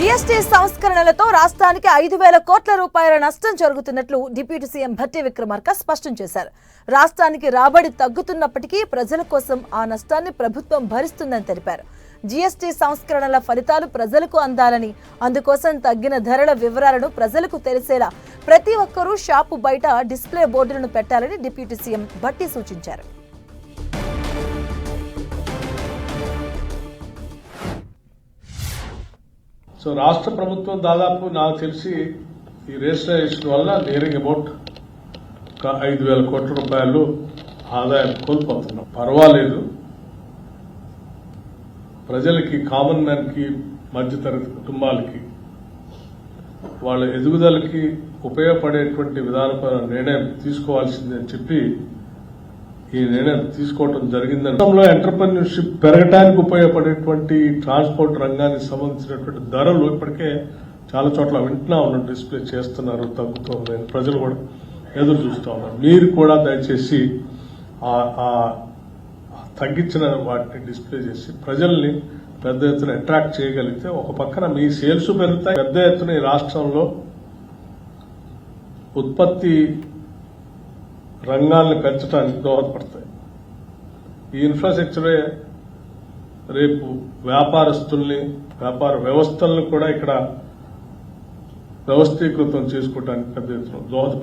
GST సంస్కరణలతో రాష్ట్రానికి ఐదు వేల కోట్ల రూపాయల నష్టం జరుగుతున్నట్లు డిప్యూటీ సీఎం భట్టి విక్రమార్క స్పష్టం చేశారు. రాష్ట్రానికి రాబడి తగ్గుతున్నప్పటికీ ప్రజల కోసం ఆ నష్టాన్ని ప్రభుత్వం భరిస్తుందని తెలిపారు. జీఎస్టీ సంస్కరణల ఫలితాలు ప్రజలకు అందాలని అందుకోసం తగ్గిన ధరల వివరాలను ప్రజలకు తెలిసేలా ప్రతి ఒక్కరూ షాపు బయట డిస్ప్లే బోర్డులను పెట్టాలని డిప్యూటీ సీఎం భట్టి సూచించారు. సో రాష్ట్ర ప్రభుత్వం దాదాపు నాకు తెలిసి ఈ రిజిస్ట్రేషన్ వల్ల నియరింగ్ అబౌట్ ఒక ఐదు వేల కోట్ల రూపాయలు ఆదాయం కోల్పోతున్నాం. పర్వాలేదు. ప్రజలకి కామన్ మ్యాన్కి మధ్యతరగతి కుటుంబాలకి వాళ్ళ ఎదుగుదలకి ఉపయోగపడేటువంటి విధానపర నిర్ణయం తీసుకోవాల్సిందని చెప్పి ఈ నిర్ణయం తీసుకోవడం జరిగిందని. గతంలో ఎంటర్ప్రెన్యూర్షిప్ పెరగటానికి ఉపయోగపడేటువంటి ట్రాన్స్పోర్ట్ రంగానికి సంబంధించినటువంటి ధరలు ఇప్పటికే చాలా చోట్ల వింటున్నా ఉన్నాం డిస్ప్లే చేస్తున్నారు తగ్గుతుంది ప్రజలు కూడా ఎదురు చూస్తూ ఉన్నారు మీరు కూడా దయచేసి తగ్గించిన వాటిని డిస్ప్లే చేసి ప్రజల్ని పెద్ద ఎత్తున అట్రాక్ట్ చేయగలిగితే ఒక పక్కన మీ సేల్స్ పెరుగుతాయి. పెద్ద ఎత్తున ఈ రాష్ట్రంలో ఉత్పత్తి రంగాలను పెంచడానికి దోహదపడతాయి. ఈ ఇన్ఫ్రాస్ట్రక్చరే రేపు వ్యాపారస్తుల్ని వ్యాపార వ్యవస్థలను కూడా ఇక్కడ వ్యవస్థీకృతం చేసుకోవడానికి పెద్ద ఎత్తున దోహద